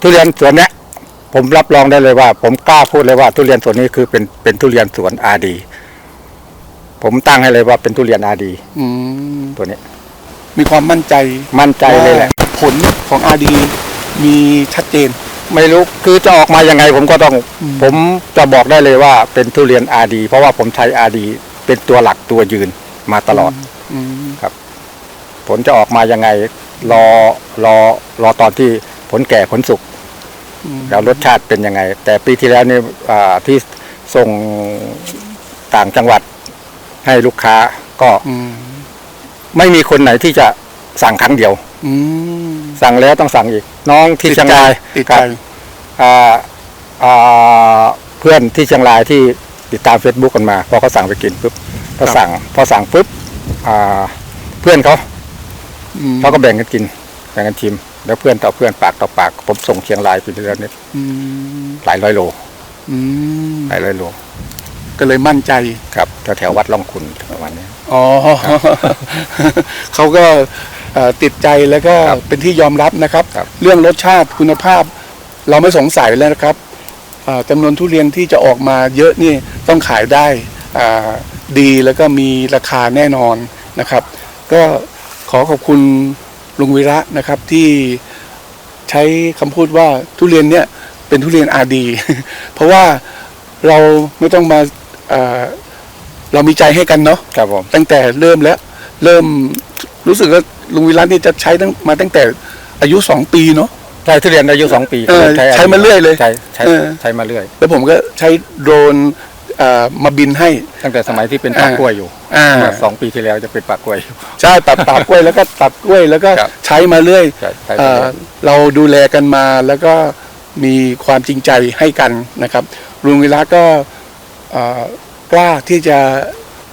ทุเรียนสวนเนี้ยผมรับรองได้เลยว่า ผมกล้าพูดเลยว่า ทุเรียนสวนนี้คือเป็นเป็นทุเรียนสวนอาดี ผมตั้งให้เลยว่าเป็นทุเรียนอาดีอืมตัวนี้ มีความมั่นใจมั่นใจเลยแหละ ว่าผลของอาดีมีชัดเจน ไม่รู้คือจะออกมายังไง ผมก็ต้อง อืม ผมจะบอกได้เลยว่าเป็นทุเรียนอาดี เพราะว่าผมใช้อาดี เป็นตัวหลักตัวยืนมาตลอด อืมผลจะออกมายังไง รอรอรอตอนที่ผลแก่ผลสุกอืม แล้วรสชาติเป็นยังไง แต่ปีที่แล้วนี่อ่าที่ส่งต่างจังหวัดให้ลูกค้าก็อืมไม่มีคนไหนที่จะสั่งครั้งเดียวอืมสั่งแล้วต้องสั่งอีก น้องที่เชียงรายติดคใจรับอ่าอ่าเพื่อนที่เชียงรายที่ติดตาม Facebook กันมาพอเขาสั่งไปกินปุ๊บพอสั่งพอสั่งปุ๊บอ่าเพื่อนเขาอืมเขาก็แบ่งกันกินแบ่งกันชิม แล้วเพื่อนต่อเพื่อนปากต่อปาก ผมส่งเชียงรายไปเรื่อยๆนี่อืมหลายร้อยโลอืมหลายร้อยโล ก็เลยมั่นใจครับแถวแถวๆวัดล่องคุณประมาณนี้อ๋อเขาก็เอ่อติดใจแล้วก็ครับเป็นที่ยอมรับนะครับครับ เรื่องรสชาติคุณภาพ เราไม่สงสัยแล้วนะครับอ่าจำนวนทุเรียนที่จะออกมาเยอะนี่ต้องขายได้อ่าดีแล้วก็มีราคาแน่นอนนะครับ ก็ขอขอบคุณ ลุงวิระนะครับที่ใช้คำพูดว่าทุเรียนเนี่ยเป็นทุเรียนอาดี เพราะว่าเราไม่ต้องมาเอ่อเรามีใจให้กันเนาะครับผมตั้งแต่เริ่มแล้ว เริ่มรู้สึกว่าลุงวิรัตนี่จะใช้ตั้งมาตั้งแต่อายุสองปีเนาะใช้ทุเรียนอายุสองปีเออใช้มาเรื่อยเลยใช้ใช้เออใช้มาเรื่อย แล้วผมก็ใช้โดรนเอ่อ มาบินให้ ตั้งแต่สมัยที่เป็นปากกล้วยอยู่อ่าเมื่อสองปีที่แล้วจะเป็นปากกล้วยอยู่ใช่ตัดตากกล้วยแล้วก็ตัดกล้วยแล้วก็ครับใช้มาเรื่อยใช่ใช้เอ่มาอเรื่อยเราดูแลกันมาแล้วก็มีความจริงใจให้กันนะครับลุงวิรัตก็เอ่อกล้าที่จะ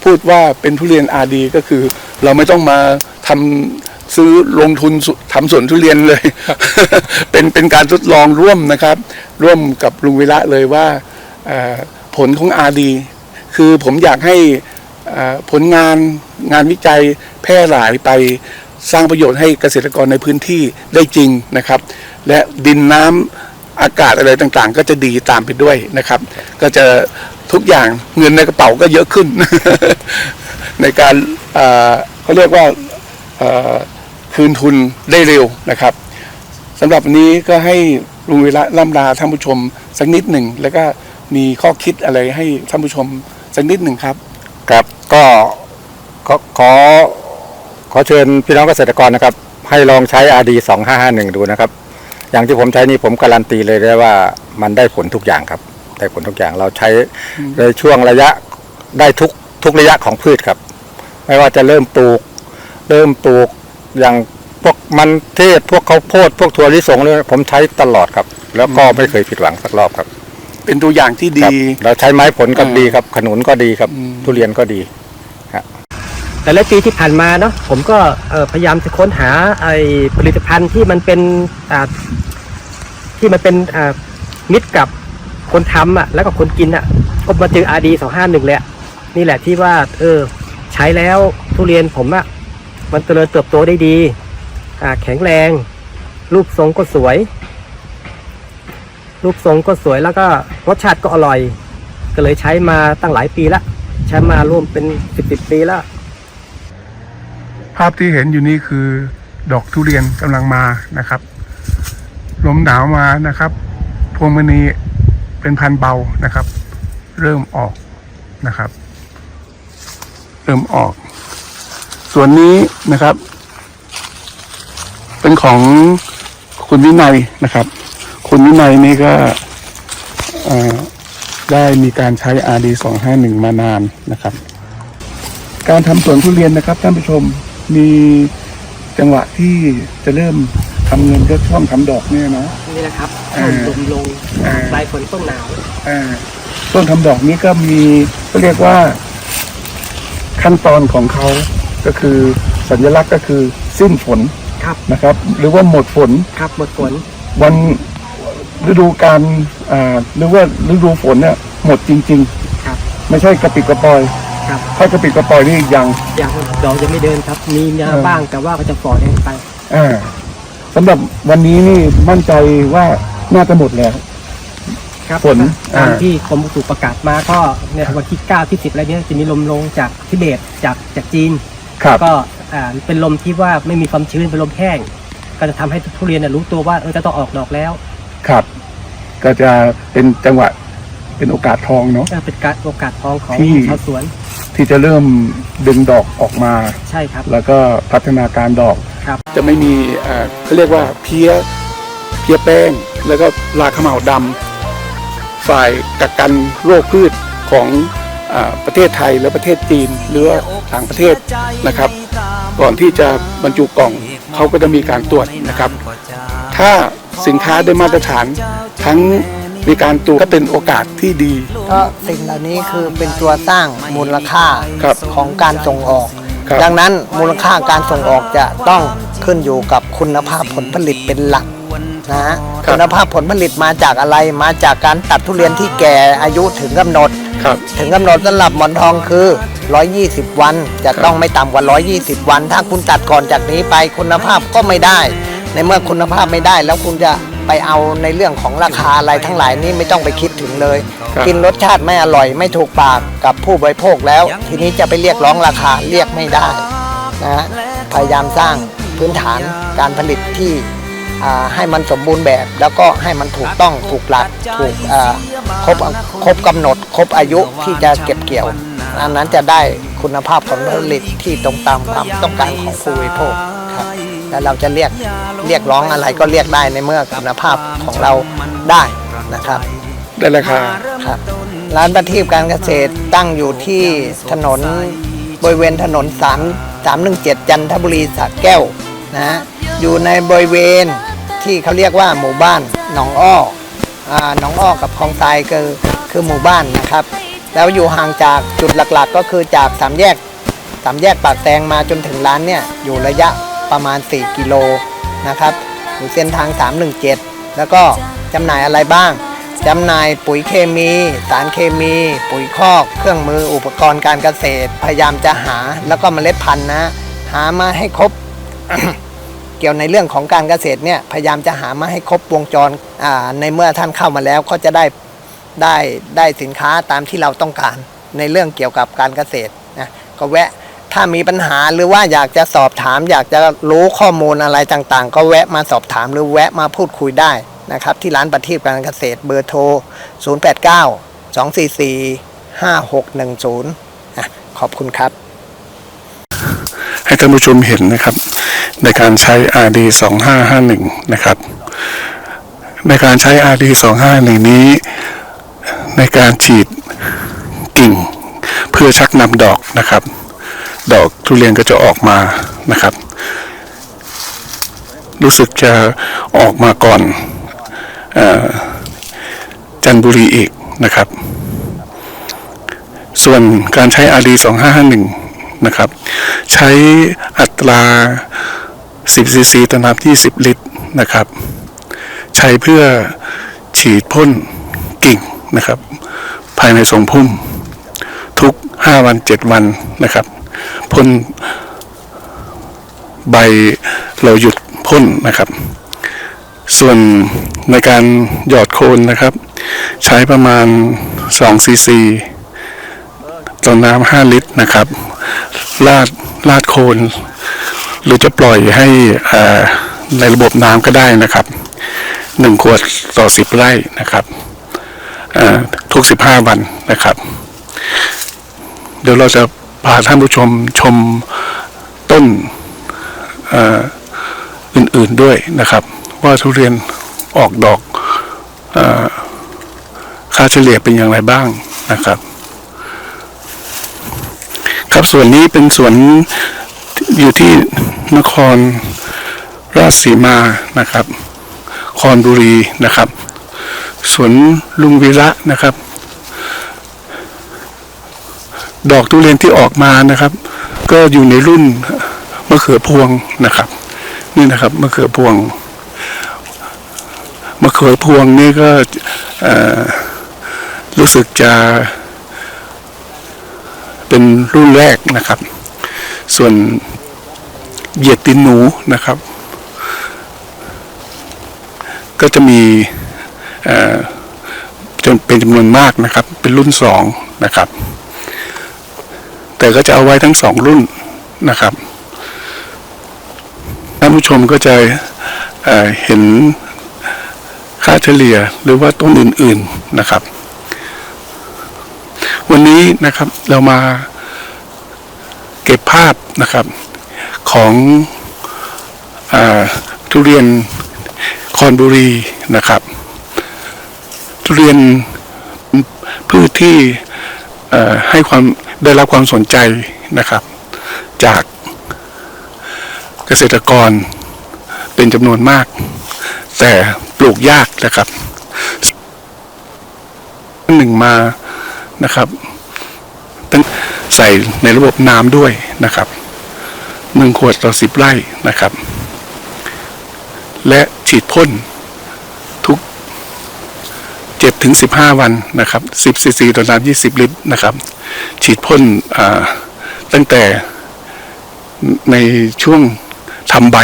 พูดว่าเป็นทุเรียนอาดีก็คือ เราไม่ต้องมาทำซื้อลงทุนสุทำสวนทุเรียนเลย เป็นเป็นการทดลองร่วมนะครับ ร่วมกับลุงวิระเลยว่าเอ่อ ผลของอาดีคือผมอยากให้ผลงานงานวิจัยแพร่หลายไปสร้างประโยชน์ให้เกษตรกรในพื้นที่ได้จริงนะครับ และดินน้ำอากาศอะไรต่างๆ ก็จะดีตามไปด้วยนะครับ ก็จะทุกอย่างเงินในกระเป๋าก็เยอะขึ้น ในการเขาเรียกว่าคืนทุนได้เร็วนะครับสำหรับวันนี้ก็ให้ลุงเวลาล่ำลาท่านผู้ชมสักนิดหนึ่งแล้วก็ มีข้อคิดอะไรให้ท่านผู้ชมสักนิดหนึ่งครับ ครับก็ขอขอขอเชิญพี่น้องเกษตรกรนะครับ ให้ลองใช้ RD 2551 ดูนะครับ อย่างที่ผมใช้นี่ผมการันตีเลยได้ว่ามันได้ผลทุกอย่างครับ ได้ผลทุกอย่างเราใช้ในช่วงระยะได้ทุกทุกระยะของพืชครับ ไม่ว่าจะเริ่มปลูก เริ่มปลูกอย่างพวกมันเทศพวกข้าวโพดพวกถั่วลิสงเลยผมใช้ตลอดครับ แล้วก็ไม่เคยผิดหวังสักรอบครับ เป็นตัวอย่างที่คดีรับเราใช้ไม้ผลก็อ่าดีครับ ขนุนก็ดีครับ อืม ทุเรียนก็ดี แต่ละปีที่ผ่านมาเนาะผมก็เอ่อพยายามจะค้นหาไอ้ผลิตภัณฑ์ที่มันเป็นอ่าที่มันเป็นอ่ามิตรกับคนทำอะแล้วก็คนกินอะก็มาเจออาดีสองห้าหนึ่งเลยอะนี่แหละที่ว่า เออ ใช้แล้วทุเรียนผมอะมันเจริญเติบโตได้ดี อ่าแข็งแรง รูปทรงก็สวย รูปทรงก็สวยแล้วก็รสชาติก็อร่อย ก็เลยใช้มาตั้งหลายปีละใช้มาร่วมเป็นสิบสิบปีแล้ว ภาพที่เห็นอยู่นี่คือดอกทุเรียนกำลังมานะครับ ลมหนาวมานะครับ พวงมณีเป็นพันเบานะครับ เริ่มออกนะครับ เริ่มออก ส่วนนี้นะครับ เป็นของคุณวินัยนะครับ คุณวินัยนี่ก็เอ่อได้มีการใช้ RD 251 มานานนะครับ การทำสวนทุเรียนนะครับท่านผู้ชมมีจังหวะที่จะเริ่มทำเงินก็ช่วงทำดอกเนี่ยเนาะนี่นะครับอ่าลมลงอ่าปลายฝนต้นหนาวอ่าต้นทำดอกนี้ก็มีก็เรียกว่า ขั้นตอนของเขาก็คือสัญลักษณ์ก็คือสิ้นฝนครับนะครับ หรือว่าหมดฝนครับหมดฝนวัน ฤดูการอ่าหรือว่าฤดูฝนเนี่ยหมดจริงครับๆไม่ใช่กระปิดกระปอยครับถ้ากระปิดกระปอยนี่ยังยังดอกยังไม่เดินครับ มีเนื้อเออบ้างแต่ว่าก็จะฝ่อแดงไปอ่าสำหรับวันนี้นี่มั่นใจว่าน่าจะหมดแล้ว ครับฝนตามอ่าที่กรมอุตุประกาศมาก็เนี่ยวันที่9ที่10อะไรเนี้ยจะมีลมลงจากทิเบตจากจากจีนครับก็อ่าเป็นลมที่ว่าไม่มีความชื้นเป็นลมแห้ง ก็จะทำให้ทุเรียนเนี่ยรู้ตัวว่าเออจะต้องออกดอกแล้ว ครับ ก็จะเป็นจังหวะเป็นโอกาสทองเนาะเออเป็นการโอกาสทองของที่ ชาวสวน ที่จะเริ่มดึงดอกออกมา ใช่ครับ แล้วก็พัฒนาการดอกครับ จะไม่มีเอ่อเขาเรียกว่าเพี้ยเพี้ยแป้ง แล้วก็ราขมเหลาดำฝ่ายกักกันโรคพืชของอาประเทศไทยและประเทศจีน หรือว่าต่างประเทศนะครับ ก่อนที่จะบรรจุกล่องเขาก็จะมีการตรวจนะครับ ถ้า สินค้าได้มาตรฐาน ทั้งมีการตรวจก็เป็นโอกาสที่ดี ก็สิ่งเหล่านี้คือเป็นตัวสร้างมูลค่าครับของการส่งออก ครับ ดังนั้นมูลค่าการส่งออกจะต้องขึ้นอยู่กับคุณภาพผลผลิตเป็นหลักนะฮะคุณภาพผลผลิตมาจากอะไรมาจากการตัดทุเรียนที่แก่อายุถึงกำหนด ครับ ถึงกำหนดสำหรับหมอนทองคือ 120 วัน จะต้องไม่ต่ำกว่า 120 วัน ถ้าคุณตัดก่อนจากนี้ไปคุณภาพก็ไม่ได้ ในเมื่อคุณภาพไม่ได้แล้วคุณจะไปเอาในเรื่องของราคาอะไรทั้งหลายนี่ไม่ต้องไปคิดถึงเลยครับกินรสชาติไม่อร่อยไม่ถูกปากกับผู้บริโภคแล้ว ทีนี้จะไปเรียกร้องราคาเรียกไม่ได้นะฮะพยายามสร้างพื้นฐานการผลิตที่อ่าให้มันสมบูรณ์แบบ แล้วก็ให้มันถูกต้องถูกหลักถูกอ่าครบครบกำหนด ครบอายุที่จะเก็บเกี่ยว อันนั้นจะได้คุณภาพผลผลิตที่ตรงตามความต้องการของผู้บริโภคครับ แล้วเราจะเรียกเรียกร้องอะไรก็เรียกได้ในเมื่อคุณภาพของเราได้นะครับได้ราคาครับร้านประทีปการเกษตรตั้งอยู่ที่ถนนบริเวณถนน 3 317 จันทบุรีสระแก้วนะฮะอยู่ในบริเวณที่เขาเรียกว่าหมู่บ้านหนองอ้ออ่าหนองอ้อกับคลองทรายคือคือหมู่บ้านนะครับ แล้วอยู่ห่างจากจุดหลักๆ ก็คือจากสามแยกสามแยกปากแตงมาจนถึงร้านเนี่ยอยู่ระยะ ประมาณ 4 กิโลนะครับอยู่เส้นทาง 317 แล้วก็จำหน่ายอะไรบ้างจำหน่ายปุ๋ยเคมี สารเคมี ปุ๋ยคอก เครื่องมืออุปกรณ์การเกษตร พยายามจะหาแล้วก็เมล็ดพันธุ์นะ หามาให้ครบ เกี่ยวในเรื่องของการเกษตรเนี่ยพยายามจะหามาให้ครบวงจรในเมื่อท่านเข้ามาแล้วก็จะได้ได้ได้สินค้าตามที่เราต้องการในเรื่องเกี่ยวกับการเกษตรนะก็แวะ ถ้ามีปัญหาหรือว่าอยากจะสอบถาม อยากจะรู้ข้อมูลอะไรต่างๆ ก็แวะมาสอบถามหรือแวะมาพูดคุยได้นะครับ ที่ร้านประทีปการเกษตรเบอร์โทร 089 244 5610 ขอบคุณครับ ให้ท่านผู้ชมเห็นนะครับ ในการใช้ RD 2551นะครับ ในการใช้ RD 251นี้ ในการฉีดกิ่งเพื่อชักนำดอกนะครับ ดอกทุเรียนก็จะออกมานะครับ รู้สึกจะออกมาก่อนอจันบุรีอีกนะครับ ส่วนการใช้ RD 2551นะครับ ใช้อัตรา 10ซีซีต่อน้ำ20 ลิตรนะครับ ใช้เพื่อฉีดพ่นกิ่งนะครับ ภายในทรงพุ่ม ทุก 5 วัน 7 วันนะครับ พ่นใบเราหยุดพ่นนะครับ ส่วนในการหยอดโคนนะครับ ใช้ประมาณ2ซีซีต่อน้ำห้าลิตรนะครับลาดลาดโคน หรือจะปล่อยให้อ่าในระบบน้ำก็ได้นะครับหนึ่งขวดต่อสิบไร่นะครับทุกสิบห้าวันนะครับ เดี๋ยวเราจะ พาท่านผู้ชมชมต้นอื่นๆด้วยนะครับ ว่าทุเรียนออกดอกอค่าเฉลี่ยเป็นอย่างไรบ้างนะครับ ครับส่วนนี้เป็นสวนอยู่ที่นครราชสีมานะครับ คอนบุรีนะครับ สวนลุงวีระนะครับ ดอกทุเรียนที่ออกมานะครับ ก็อยู่ในรุ่นมะเขือพวงนะครับ นี่นะครับมะเขือพวงมะเขือพวงนี่ก็รู้สึกจะเป็นรุ่นแรกนะครับ ส่วนเหยียดตีนหนูนะครับ ก็จะมีจนเป็นจำนวนมากนะครับ เป็นรุ่นสองนะครับ แต่ก็จะเอาไว้ทั้งสองรุ่นนะครับท่านผู้ชมก็จะเเห็นค่าเฉลี่ยหรือว่าต้นอื่น ๆนะครับ วันนี้นะครับเรามาเก็บภาพนะครับของอทุเรียนคอนบุรีนะครับ ทุเรียนพืชที่ให้ความ ได้รับความสนใจนะครับ จากเกษตรกรเป็นจำนวนมาก แต่ปลูกยากนะครับหนึ่งมานะครับตั้งใส่ในระบบน้ำด้วยนะครับหนึ่งขวดต่อสิบไร่นะครับ และฉีดพ่นทุกเจ็ดถึงสิบห้าวันนะครับสิบซีซีต่อน้ำยี่สิบลิตรนะครับ ฉีดพ่นตั้งแต่ในช่วงทำใบ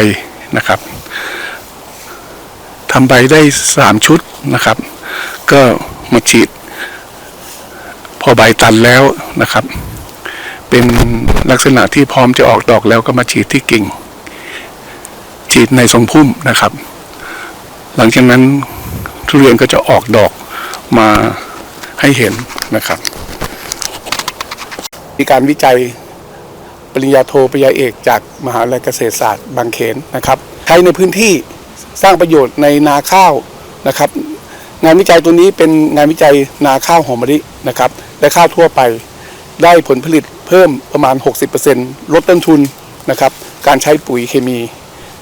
นะครับทำใบได้สามชุดนะครับ ก็มาฉีด พอใบตันแล้วนะครับ เป็นลักษณะที่พร้อมจะออกดอกแล้วก็มาฉีดที่กิ่ง ฉีดในทรงพุ่มนะครับ หลังจากนั้นทุเรียนก็จะออกดอกมาให้เห็นนะครับ มีการวิจัยปริญญาโทปริญญาเอกจากมหาวิทยาลัยเกษตรศาสตร์บางเขนนะครับใช้ในพื้นที่สร้างประโยชน์ในนาข้าวนะครับ งานวิจัยตัวนี้เป็นงานวิจัยนาข้าวหอมมะลินะครับ และข้าวทั่วไปได้ผลผลิตเพิ่มประมาณ 60%ลดต้นทุนนะครับ การใช้ปุ๋ยเคมี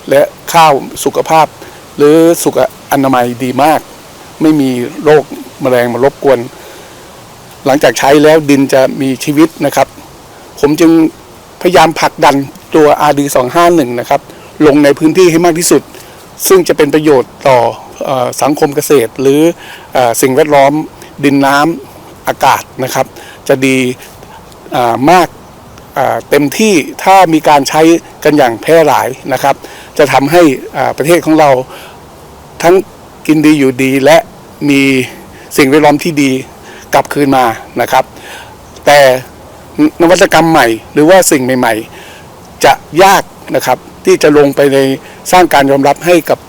และข้าวสุขภาพ หรือสุขอนามัยดีมาก ไม่มีโรคแมลงมารบกวน หลังจากใช้แล้วดินจะมีชีวิตนะครับ ผมจึงพยายามผลักดันตัว RD 251 นะครับ ลงในพื้นที่ให้มากที่สุด ซึ่งจะเป็นประโยชน์ต่ออสังคมเกษตร หรืออสิ่งแวดล้อมดินน้ำอากาศนะครับ จะดีมากเต็มที่ถ้ามีการใช้กันอย่างแพร่หลายนะครับ จะทำให้ประเทศของเราทั้งกินดีอยู่ดีและมีสิ่งแวดล้อมที่ดี กลับคืนมานะครับ แต่นวัตกรรมใหม่ หรือว่าสิ่งใหม่ ๆ จะยากนะครับที่จะลงไปในสร้างการยอมรับให้กับ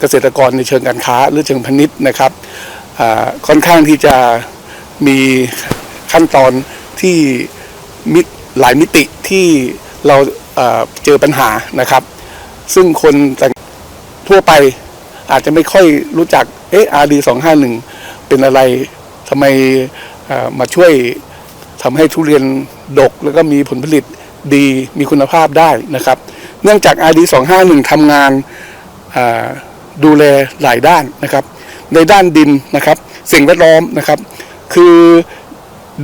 เกษตรกรในเชิงการค้า หรือเชิงพาณิชย์นะครับค่อนข้างที่จะมีขั้นตอนที่มิหลายมิติที่เราเจอปัญหานะครับ ซึ่งคนแต่ทั่วไปอาจจะไม่ค่อยรู้จักเออ RD 251 เป็นอะไร ทำไมมาช่วยทำให้ทุเรียนดก แล้วก็มีผลผลิตดีมีคุณภาพได้นะครับ เนื่องจาก RD 251ทำงานอ่าดูแลหลายด้านนะครับ ในด้านดินนะครับ สิ่งแวดล้อมนะครับ คือ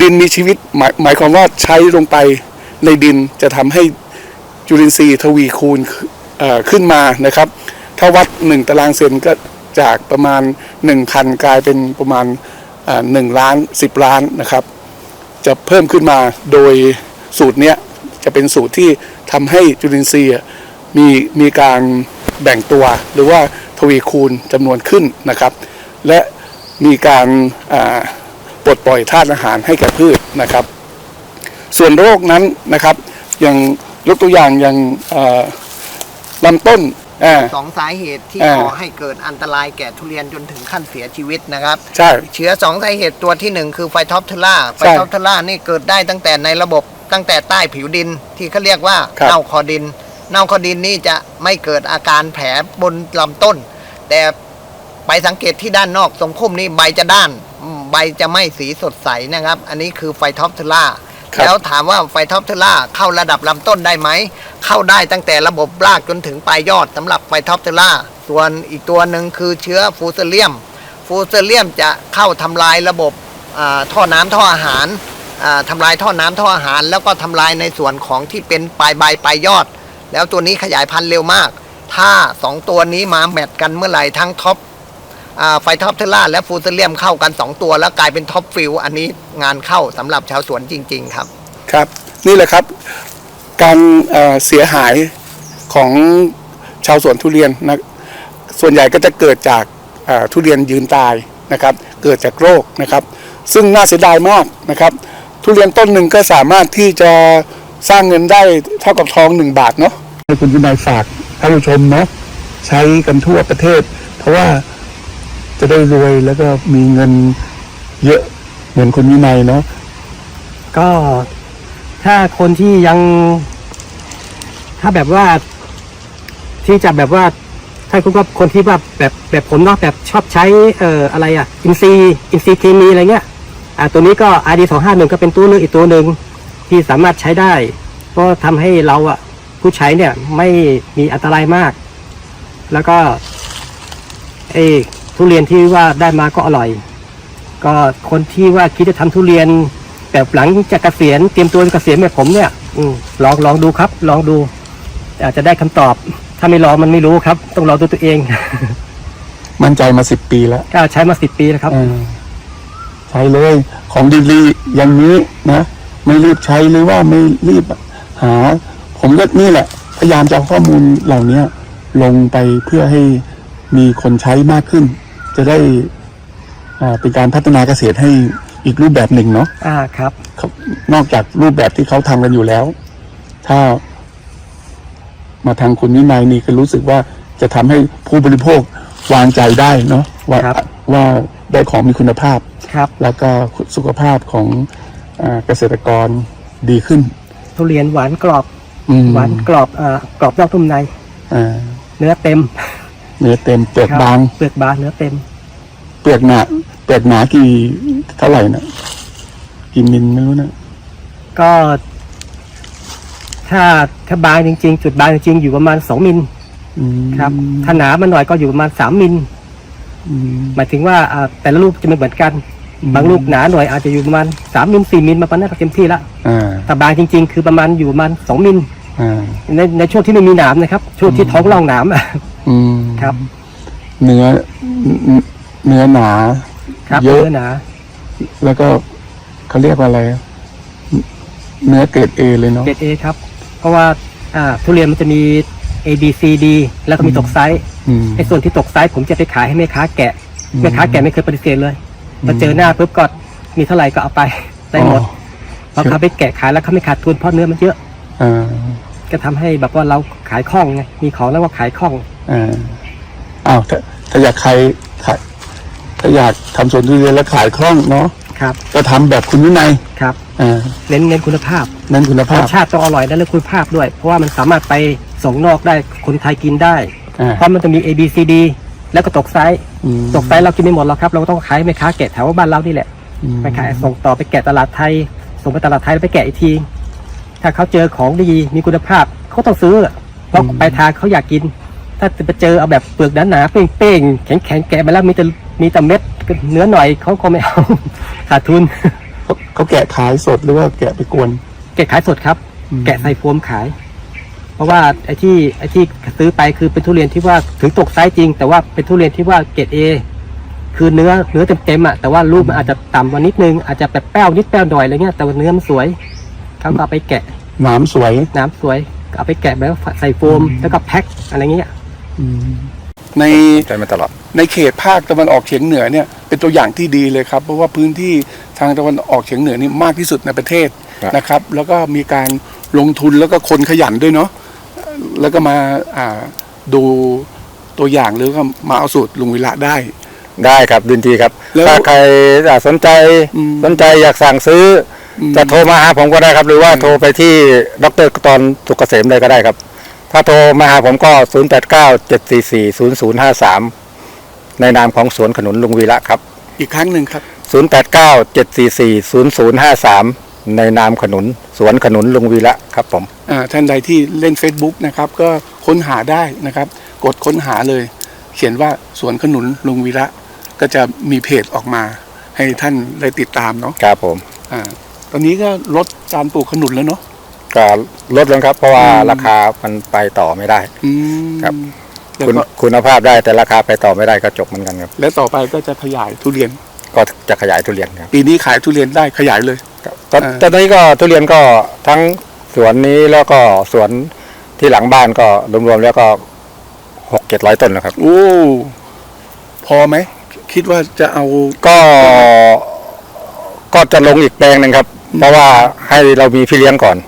ดินมีชีวิตหมายหมายความว่าใช้ลงไปในดินจะทำให้จุลินทรีย์ทวีคูณขึ้นมานะครับ ถ้าวัด 1 ตารางเซนก็จากประมาณ 1,000 กลายเป็นประมาณ หนึ่งล้าน10ล้านนะครับ จะเพิ่มขึ้นมาโดยสูตรเนี้ยจะเป็นสูตรที่ทำให้จุลินทรีย์มีมีการแบ่งตัว หรือว่าทวีคูณจำนวนขึ้นนะครับ และมีการปลดปล่อยธาตุอาหารให้แก่พืชนะครับ ส่วนโรคนั้นนะครับอย่างยกตัวอย่างอย่างลำต้น อ่าสองสาเหตุที่อ่าก่อให้เกิดอันตรายแก่ทุเรียนจนถึงขั้นเสียชีวิตนะครับใช่เชื้อสองสาเหตุตัวที่หนึ่งคือไฟท็อปเทล่าไฟใช่ท็อปเทล่านี่เกิดได้ตั้งแต่ในระบบตั้งแต่ใต้ผิวดินที่เขาเรียกว่าครับ เน่าคอดิน เน่าคอดินนี่จะไม่เกิดอาการแผลบนลำต้น แต่ไปสังเกตที่ด้านนอกทรงพุ่มนี่ใบจะด้านอืมใบจะไม่สีสดใสนะครับ อันนี้คือไฟท็อปเทล่า ครับ แล้วถามว่าไฟท็อปเทล่าเข้าระดับลำต้นได้ไหม เข้าได้ตั้งแต่ระบบรากจนถึงปลายยอดสำหรับไฟท็อปเทล่าส่วนอีกตัวหนึ่งคือเชื้อฟูเซเลียม ฟูเซเลียมจะเข้าทำลายระบบอ่าท่อน้ำท่ออาหารอ่าทำลายท่อน้ำท่ออาหาร แล้วก็ทำลายในส่วนของที่เป็นปลายใบปลายยอด แล้วตัวนี้ขยายพันธุ์เร็วมาก ถ้าสองตัวนี้มาแมทกันเมื่อไหร่ทั้งท็อป ไฟท็อปเทล่าและฟูเซเลียมเข้ากัน 2 ตัว แล้วกลายเป็นท็อปฟิลอันนี้งานเข้าสำหรับชาวสวนจริง ๆ ครับ ครับ นี่แหละครับ การเอ่อเสียหายของชาวสวนทุเรียนนะส่วนใหญ่ก็จะเกิดจากเอ่อทุเรียนยืนตายนะครับ เกิดจากโรคนะครับ ซึ่งน่าเสียดายมากนะครับ ทุเรียนต้นหนึ่งก็สามารถที่จะสร้างเงินได้เท่ากับทองหนึ่งบาทเนาะให้คุณวินัยฝากท่านผู้ชมเนาะใช้กันทั่วประเทศ เพราะว่า จะได้รวยแล้วก็มีเงินเยอะเหมือนคุณวินัยเนาะก็ถ้าคนที่ยัง ถ้าแบบว่า ที่จะแบบว่า ถ้าคุณก็คนที่ว่าแบบแบบผมเนาะแบบชอบใช้เอ่ออะไรอะอินซีอินซีเคมีอะไรเงี้ยอ่าตัวนี้ก็อาร์ดีสองห้าหนึ่งก็เป็นตัวเลือกอีกตัวหนึ่งที่สามารถใช้ได้ ก็ทำให้เราอะผู้ใช้เนี่ยไม่มีอันตรายมาก แล้วก็เอ ทุเรียนที่ว่าได้มาก็อร่อย ก็คนที่ว่าคิดจะทำทุเรียนแบบหลังจากเกษียณเตรียมตัวจะเกษียณแบบผมเนี่ย อืมลองลองดูครับ ลองดู อาจจะได้คำตอบ ถ้าไม่ลองมันไม่รู้ครับ ต้องลองด้วยตัวเอง มั่นใจมาสิบปีแล้วก็ใช้มาสิบปีแล้วครับเออใช้เลย ของดีๆอย่างนี้นะไม่รีบใช้หรือว่าไม่รีบหา ผมก็นี่แหละ พยายามจะเอาข้อมูลเหล่านี้ลงไปเพื่อให้มีคนใช้มากขึ้น จะได้อ่าเป็นการพัฒนาเกษตรให้อีกรูปแบบหนึ่งเนาะอ่าครับเขานอกจากรูปแบบที่เขาทำกันอยู่แล้ว ถ้า มาทางคุณวินัยนี่ก็รู้สึกว่าจะทำให้ผู้บริโภควางใจได้เนาะว่าครับ ว่าได้ของมีคุณภาพ ครับ แล้วก็สุขภาพของอาเกษตรกรดีขึ้นทุเรียนหวานกรอบ อืมหวานกรอบอ่ากรอบนอกนุ่มใน อ่าเนื้อเต็ม เนื้อเต็มเปลือกครับบาง เปลือกบางเนื้อเต็ม เปลือกหนาเปลือกหนากี่เท่าไหร่นะกี่มิลไม่รู้นะก็ ถ้าถ้าบางจริงๆ จุดบางจริงๆอยู่ประมาณสองมิลอืมครับถ้าหนามันหน่อยก็อยู่ประมาณสามมิลอืมหมายถึงว่าอ่าแต่ละลูกจะไม่เหมือนกัน บางลูกหนาหน่อยอาจจะอยู่ประมาณสามมิลสี่มิลมาประมาณนั้นก็เต็มที่ละอ่าแต่บางจริง ๆ คือประมาณอยู่ประมาณสองมิลอ่าในในช่วงที่ไม่มีหนามนะครับ ช่วงที่ท้องร่องหนาม อะอืมครับ เนื้อเนื้อหนา ครับเยอะ เนื้อหนาแล้วก็เขาเรียกว่าอะไร เนื้อเกรดเอเลยเนาะเกรดเอครับ เพราะว่าอ่าทุเรียนมันจะมี A B C D แล้วก็มีตกไซส์อืม ไอ้ส่วนที่ตกไซส์ผมจะไปขายให้แม่ค้าแกะอืม แม่ค้าแกะไม่เคยปฏิเสธเลยพอเจอหน้าปุ๊บก็มีเท่าไหร่ก็เอาไปได้หมดอ๋อ เพราะเขาไปแกะขายแล้วเขาไม่ขาดทุนเพราะเนื้อมันเยอะ อ่า ก็ทำให้แบบว่าเราขายคล่องไงมีของแล้วก็ขายคล่อง อ่าอ้าวถ้าถ้าอยากใครขายถ้าอยากทำสวนทุเรียนแล้วขายคล่องเนาะครับ ก็ทำแบบคุณวินัยครับ อ่าเน้นเน้นคุณภาพนั่นคุณรภาสพชาติต้องอร่อยและเรื่องคุณภาพด้วย เพราะว่ามันสามารถไปส่งนอกได้คนไทยกินได้ อ่า เพราะมันจะมี A B C D แล้วก็ตกไซส์อืม ตกไซส์เรากินไม่หมดหรอกครับ เราก็ต้องขายให้แม่ค้าแกะแถวบ้านเรานี่แหละอืมไปขายส่งต่อไปแกะตลาดไทย ส่งไปตลาดไทยแล้วไปแกะอีกที ถ้าเขาเจอของดีมีคุณภาพเขาต้องซื้อเพราะไปลายทางเขาอยากกิน ถ้าจะไปเจอเอาแบบเปลือกหนาๆเป้งๆแข็งๆแกะมาแล้วมีแต่มีแต่เม็ดเนื้อหน่อยเขาก็ไม่เอา ขาดทุนเขาเขาแกะขายสดหรือว่าแกะไปกวน แกะขายสดครับ อืม แกะใส่โฟมขาย เพราะว่าไอ้ที่ไอ้ที่ซื้อไปคือเป็นทุเรียนที่ว่าถึงตกไซส์จริง แต่ว่าเป็นทุเรียนที่ว่าเกรดเอคือเนื้อเนื้อเต็มๆอะแต่ว่ารูปมันอาจจะต่ำกว่านิดนึงอาจจะแบบแป้วนิดแป้วหน่อยอะไรเงี้ยแต่ว่าเนื้อมันสวยเขาก็เอาไปแกะ หนามสวย น้ำสวย เอาไปแกะแบบใส่โฟมแล้วก็แพ็คอะไรเงี้ย ในใช้มาตลอดในเขตภาคตะวันออกเฉียงเหนือเนี่ยเป็นตัวอย่างที่ดีเลยครับ เพราะว่าพื้นที่ทางตะวันออกเฉียงเหนือนี่มากที่สุดในประเทศครับนะครับ แล้วก็มีการลงทุนแล้วก็คนขยันด้วยเนาะแล้วก็มาอ่าดูตัวอย่างหรือก็มาเอาสูตรลุงวิระได้ ได้ครับดินทีครับแล้วถ้าใครอ่าสนใจอืมสนใจอยากสั่งซื้ออมจะโทรมาหาผมก็ได้ครับ หรือว่าโทรไปที่ดรตอนสุกเกษมเลยก็ได้ครับ ถ้าโทรมาหาผมก็ 0 8 9 7 4 4 0 0 5 3 ในนามของสวนขนุนลุงวีระครับ อีกครั้งหนึ่งครับ 0 8 9 7 4 4 0 0 5 3 ในนามขนุน สวนขนุนลุงวีระครับผมอ่าท่านใดที่เล่น Facebook นะครับ ก็ค้นหาได้นะครับ กดค้นหาเลย เขียนว่าสวนขนุนลุงวีระ ก็จะมีเพจออกมา ให้ท่านได้ติดตามเนาะครับผมอ่าตอนนี้ก็ลดการปลูกขนุนแล้วเนาะ ก็ลดลงครับ เพราะว่าอืมราคามันไปต่อไม่ได้อืมครับแล้วคุณก็คุณภาพได้แต่ราคาไปต่อไม่ได้ก็จบเหมือนกันครับ และต่อไปก็จะขยายทุเรียน ก็จะขยายทุเรียนครับปีนี้ขายทุเรียนได้ขยายเลยตอนอ่าตอนนี้ก็ทุเรียนก็ทั้งสวนนี้แล้วก็สวนที่หลังบ้านก็รวมๆแล้วก็หกเจ็ดร้อยต้นนะครับโอ้พอไหมคิดว่าจะเอาก็ ก็จะลงอีกแปลงหนึ่งครับ เพราะว่าให้เรามีพี่เลี้ยงก่อนอื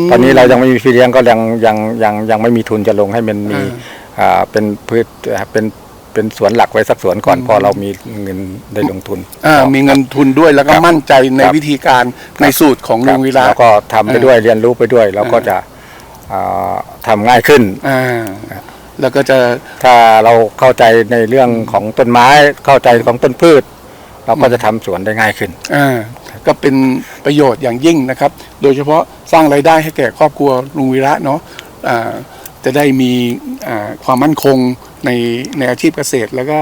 ม ตอนนี้เรายังไม่มีพี่เลี้ยงก็ยังยังยังยังไม่มีทุนจะลงให้มันมีอ่าอ่าเป็นพืชอ่าเป็นเป็นสวนหลักไว้สักสวนก่อนพอเรามีเงินได้ลงทุน อ่ามีเงินทุนด้วยแล้วก็ครับมั่นใจในครับ วิธีการในสูตรของคลุรับงวิระ แล้วก็ทำไปด้วยเรียนรู้ไปด้วยเราก็จะอ่าทำง่ายขึ้น อ่า แล้วก็จะ ถ้าเราเข้าใจในเรื่องของต้นไม้เข้าใจของต้นพืช เราก็จะทำสวนได้ง่ายขึ้นอ่าก็เป็นประโยชน์อย่างยิ่งนะครับ โดยเฉพาะสร้างรายได้ให้แก่ครอบครัวลุงวีระเนาะอ่าจะได้มีอ่าความมั่นคงในในอาชีพเกษตร แล้วก็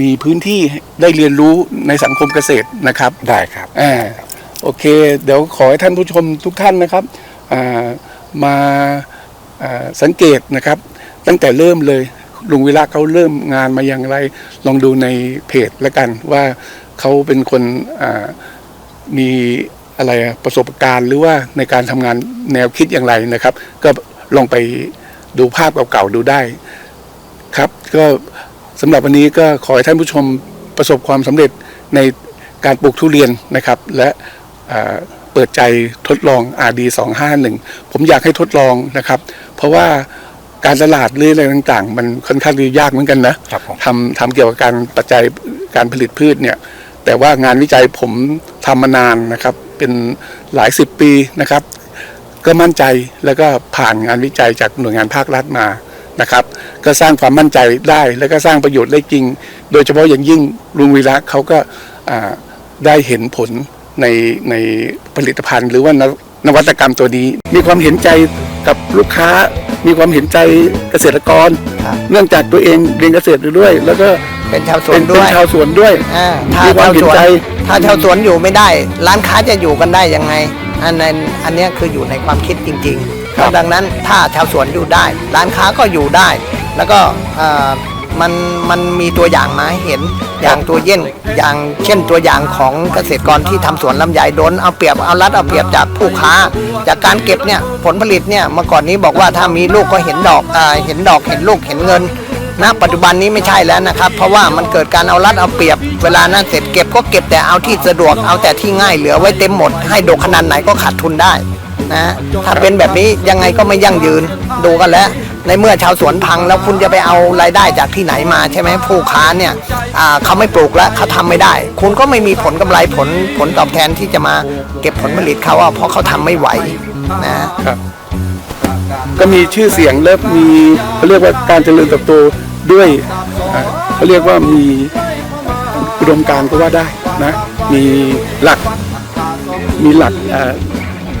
มีพื้นที่ได้เรียนรู้ในสังคมเกษตรนะครับ ได้ครับอ่าโอเค เดี๋ยวขอให้ท่านผู้ชมทุกท่านนะครับอ่ามาอ่าสังเกตนะครับ ตั้งแต่เริ่มเลยลุงวิระเขาเริ่มงานมาอย่างไร ลองดูในเพจแล้วกันว่า เขาเป็นคนอ่ามีอะไรอะประสบการณ์หรือว่าในการทำงานแนวคิดอย่างไรนะครับ ก็ลองไปดูภาพเก่าๆดูได้ครับ ก็สำหรับวันนี้ก็ขอให้ท่านผู้ชมประสบความสำเร็จในการปลูกทุเรียนนะครับ และอ่าเปิดใจทดลอง RD 251ผมอยากให้ทดลองนะครับ เพราะว่าการตลาดหรืออะไรต่างๆ มันค่อนข้างที่ยากเหมือนกันนะครับผมทำทำเกี่ยวกับการปัจจัยการผลิตพืชเนี่ย แต่ว่างานวิจัยผมทำมานานนะครับ เป็นหลายสิบปีนะครับ ก็มั่นใจแล้วก็ผ่านงานวิจัยจากหน่วยงานภาครัฐมานะครับ ก็สร้างความมั่นใจได้ แล้วก็สร้างประโยชน์ได้จริง โดยเฉพาะอย่างยิ่งลุงวีระเขาก็ได้เห็นผลในในผลิตภัณฑ์ หรือว่าน นวัตกรรมตัวนี้ มีความเห็นใจกับลูกค้า มีความเห็นใจเกษตรกร ครับเนื่องจากตัวเองเรียนเกษตรอยู่ด้วย แล้วก็เป็นชาวสวเป็นนด้เป็วนยชาวสวนด้วย อ่าถ้ามีความชาวเห็สนวนใจ ถ้าชาวสวนอยู่ไม่ได้ ร้านค้าจะอยู่กันได้ยังไง อันนั้นอันเนี้ยคืออยู่ในความคิดจริงๆครับดังนั้นถ้าชาวสวนอยู่ได้ ร้านค้าก็อยู่ได้ แล้วก็เอ่อมันมันมีตัวอย่างมาให้เห็น อย่างตัวเย็นอย่างเช่นตัวอย่างของเกษตรกรที่ทำสวนลำไยโดนเอาเปรียบเอารัดเอาเปรียบจากผู้ค้า จากการเก็บเนี่ยผลผลิตเนี่ยเมื่อก่อนนี้บอกว่าถ้ามีลูกก็เห็นดอกอเห็นดอกเห็นลูกเห็นเงินณปัจจุบันนี้ไม่ใช่แล้วนะครับ เพราะว่ามันเกิดการเอารัดเอาเปรียบ เวลานั้นเสร็จเก็บก็เก็บแต่เอาที่สะดวกเอาแต่ที่ง่ายเหลือไว้เต็มหมด ให้ดกขนาดไหนก็ขาดทุนได้ นะถ้าเป็นแบบนี้ยังไงก็ไม่ยั่งยืนดูกันแล้ว ในเมื่อชาวสวนพังแล้วคุณจะไปเอารายได้จากที่ไหนมาใช่ไหมผู้ค้าเนี่ยอ่าเขาไม่ปลูกแล้วเขาทำไม่ได้ คุณก็ไม่มีผลกำไรผลผลตอบแทนที่จะมาเก็บผลผลิตเขาอะเพราะเขาทำไม่ไหวนะครับ ก็มีชื่อเสียงและมีเขาเรียกว่าการเจริญเติบโตด้วยอ่าเขาเรียกว่ามีอุดมการณ์ก็ว่าได้นะ มีหลักมีหลักอ่า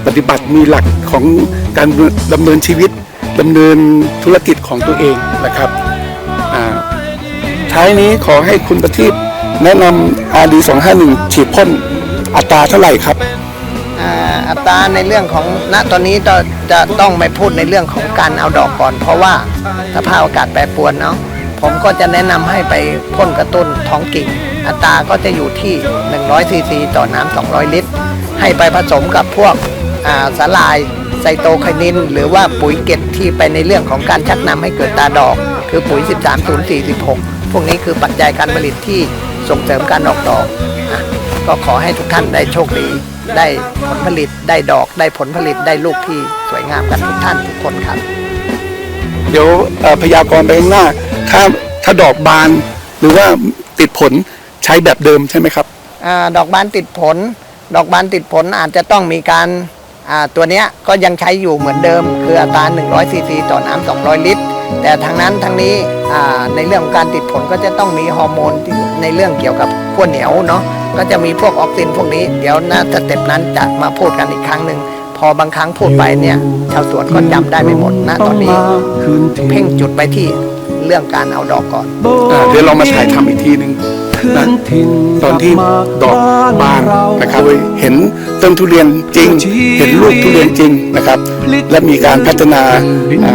ปฏิบัติมีหลักของการดำเนินชีวิตดำเนินธุรกิจของตัวเองนะครับท้ายนี้ขอให้คุณประทีปแนะนำ RD 251ฉีดพ่นอัตราเท่าไหร่ครับอัตราในเรื่องของณตอนนี้จะต้องไม่พูดในเรื่องของการเอาดอกก่อน เพราะว่าสภาพอากาศแปรปรวนเนาะผมก็จะแนะนำให้ไปพ่นกระตุ้นท้องกิ่ง อัตราก็จะอยู่ที่ 100ซีซีต่อน้ำ200 ลิตร ให้ไปผสมกับพวก สาลายไซโตไคนิน หรือว่าปุ๋ยเกล็ดที่ไปในเรื่องของการชักนำให้เกิดตาดอก คือปุ๋ย 13046พวกนี้คือปัจจัยการผลิตที่ส่งเสริมการออกดอกอะก็ขอให้ทุกท่านได้โชคดี ได้ผลผลิตได้ดอกได้ผลผลิตได้ลูกที่สวยงามกันทุกท่านทุกคนครับ เดี๋ยวเอ่อพยากรณ์ไปข้างหน้า ถ้าถ้าดอกบานหรือว่าติดผลใช้แบบเดิมใช่ไหมครับอาดอกบานติดผล ดอกบานติดผลอาจจะต้องมีการอ่า ตัวเนี้ยก็ยังใช้อยู่เหมือนเดิม คืออัตรา100ซีซีต่อน้ำ200 ลิตร แต่ทางนั้นทางนี้อ่าในเรื่องของการติดผลก็จะต้องมีฮอร์โมนที่ในเรื่องเกี่ยวกับขั้วเหนียวเนาะก็จะมีพวกออกซินพวกนี้ เดี๋ยวหน้าสเต็ปนั้นจะมาพูดกันอีกครั้งหนึ่งพอบางครั้งพูดไปเนี่ยชาวสวนก็จำได้ไม่หมดนะตอนนี้ เพ่งจุดไปที่เรื่องการเอาดอกก่อนอ่าเดี๋ยวเรามาถ่ายทำอีกทีหนึ่ง นะตอนที่ดอกบานนะครับโดยเห็นต้นทุเรียนจริง เห็นลูกทุเรียนจริงนะครับ และมีการพัฒนาอ่า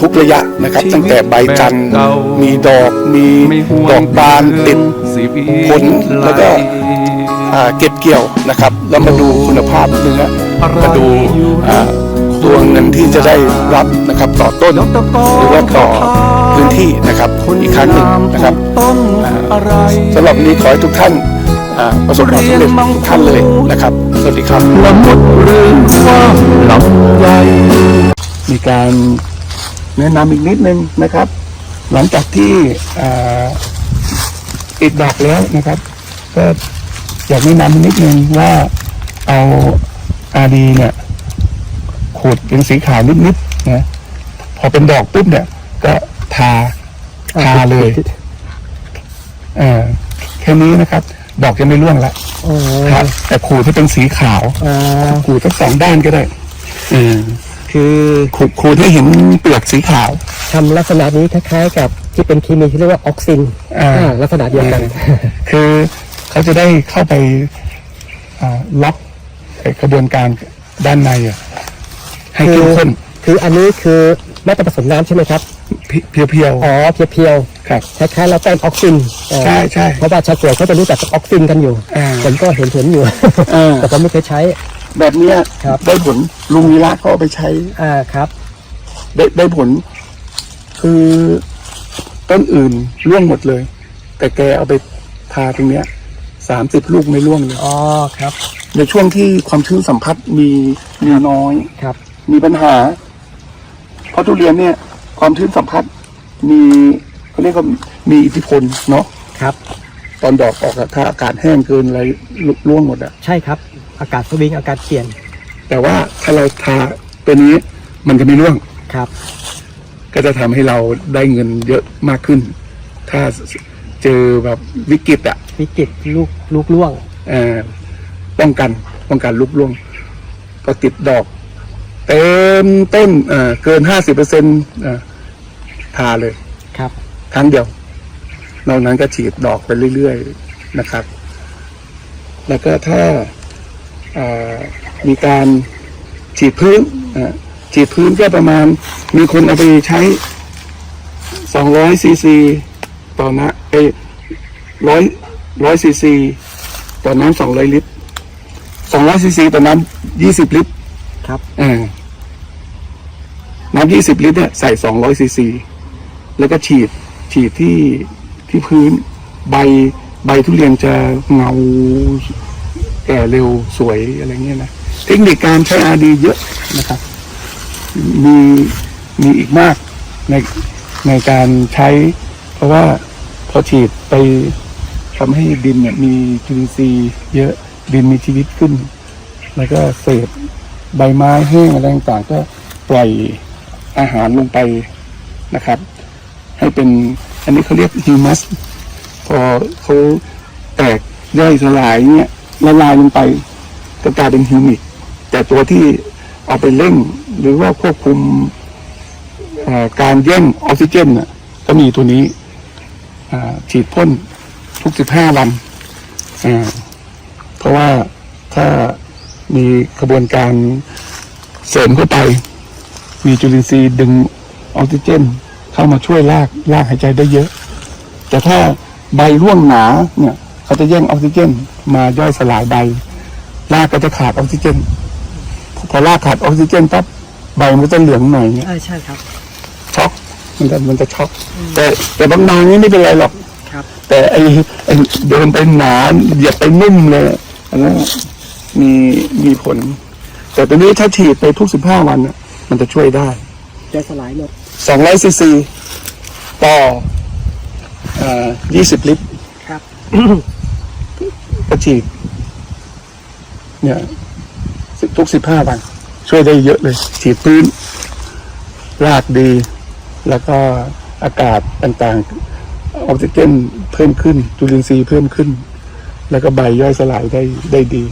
ทุกระยะนะครับ ตั้งแต่ใบจันทร์มีดอกมีดอกบานติดผลแล้วก็อ่าเก็บเกี่ยวนะครับแล้วมาดูคุณภาพเนื้อมาดูอ่าตัวเงินที่จะได้รับนะครับต่อต้นหรือว่าต่อพื้นที่นะครับ อีกครั้งหนึ่งนะครับอ่าสำหรับวันนี้ขอให้ทุกท่านอ่าประสบความสำเร็จทุกท่านเลยนะครับ สวัสดีครับละมุดหรือว่าลำใหญ่มีการแนะนำอีกนิดนึงนะครับ หลังจากที่อ่าติดดอกแล้วนะครับ ก็อยากแนะนำนิดนึงว่าเอาอาดีเนี่ยขูดเป็นสีขาวนิดๆนะพอเป็นดอกปุ๊บเนี่ย ก็ทา ทาเลยเออแค่นี้นะครับ ดอกจะไม่ร่วงละโอ้ครับ แต่ขูดให้เป็นสีขาวอ่าขูดทั้งสองด้านก็ได้เออคือขูดขูดให้เห็นเปลือกสีขาวทำลักษณะนี้คล้ายๆกับที่เป็นเคมีที่เรียกว่าออกซินอ่าอ่าลักษณะเดียวกัน คือเขาจะได้เข้าไปอ่าล็อกไอ้กระบวนการด้านในอะให้เข้มข้นคืออันนี้คือ ไม่ต้องผสมน้ำใช่ไหมครับเพียวเพียวอ๋อเพียวๆครับๆคล้ายๆเราเต้นออกซินเอ่อใช่ใช่ เพราะว่าชาวสวนเขาจะรู้จักออกซินกันอยู่ อ่า ผมก็เห็นเห็นอยู่อ่าแต่ผมไม่เคยใช้ แบบเนี้ยครับ ได้ผลลุงวีระเขาเอาไปใช้อ่าครับ ได้ได้ผล คือต้นอื่นร่วงหมดเลย แต่แกเอาไปทาตรงเนี้ยสามสิบลูกไม่ร่วงเลยอ๋อครับในช่วงที่ความชื้นสัมผัสมีมีน้อย ครับ มีปัญหา เพราะทุเรียนเนี่ยความชื้นสัมผัสมีเขาเรียกว่ามีอิทธิพลเนาะครับ ตอนดอกออกอะถ้าอากาศแห้งเกินอะไรลุร่วงหมดอะใช่ครับ อากาศสวิงอากาศเปลี่ยน แต่ว่าถ้าเราทาตัวนี้มันจะไม่ร่วงครับ ก็จะทำให้เราได้เงินเยอะมากขึ้น ถ้าเจอแบบวิกฤตอะวิกฤตลูกลูกล่วง เอ่อป้องกันป้องกันลุกร่วง ก็ติดดอก เต็มต้นเอ่อเกินห้าสิบเปอร์เซ็นต์ทาเลย ครับ ครั้งเดียวนอกนั้นก็ฉีดดอกไปเรื่อยๆนะครับ แล้วก็ถ้าเอ่อมีการฉีดพื้นอะฉีดพื้นก็ประมาณ มีคนเอาไปใช้200ซีซีต่อน้ำเอ้ร้อยร้อยซีซีต่อน้ำ200ลิตร200ซีซีต่อน้ำ20ลิตร ครับอ่า น้ำ20ลิตรเนี่ยใส่200ซีซีแล้วก็ฉีดฉีดที่ที่พื้นใบใบทุเรียนจะเงาแก่เร็วสวยอะไรเงี้ยนะเทคนิคการใช้อาดีเยอะนะครับ มีมีอีกมากในในการใช้ เพราะว่าพอฉีดไปทำให้ดินเนี่ยมีจุลินทรีย์เยอะดินมีชีวิตขึ้น แล้วก็เศษใบไม้แห้งอะไรต่างก็ปล่อย อาหารลงไปนะครับ ให้เป็นอันนี้เขาเรียกฮิวมัสพอเขาแตกย่อยสลายเนี่ยละลายลงไปก็กลายเป็นฮิวมิกแต่ตัวที่เอาไปเร่งหรือว่าควบคุมการแย่งออกซิเจนน่ะก็มีตัวนี้ฉีดพ่นทุกสิบห้าวัน เพราะว่าถ้ามีกระบวนการเสริมเข้าไป มีจุลินทรีย์ดึงออกซิเจน เข้ามาช่วยลากลากหายใจได้เยอะ แต่ถ้าใบร่วงหนาเนี่ยเขาจะแย่งออกซิเจน มาย่อยสลายใบรากก็จะขาดออกซิเจน พอรากขาดออกซิเจนปั๊บใบมันก็จะเหลืองหน่อยเนี่ยใช่ใช่ครับช็อกมันจะมันจะช็อก แต่แต่บางๆนี่ไม่เป็นไรหรอกครับ แต่ไอ้ไอ้เดินไปหนาเหยียบไปนุ่มเลยอันนั้นมีมีผล แต่ตัวนี้ถ้าฉีดไปทุกสิบห้าวันน่ะ มันจะช่วยได้จะสลายหมดสองร้อยซีซีต่อยี่สิบลิตรครับ ก็ฉีดเนี่ยสิบทุกสิบห้าวัน ช่วยได้เยอะเลย ฉีดพื้น รากดี แล้วก็อากาศต่างๆ ออกซิเจนเพิ่มขึ้น จุลินทรีย์เพิ่มขึ้น แล้วก็ใบย่อยสลายได้ได้ดี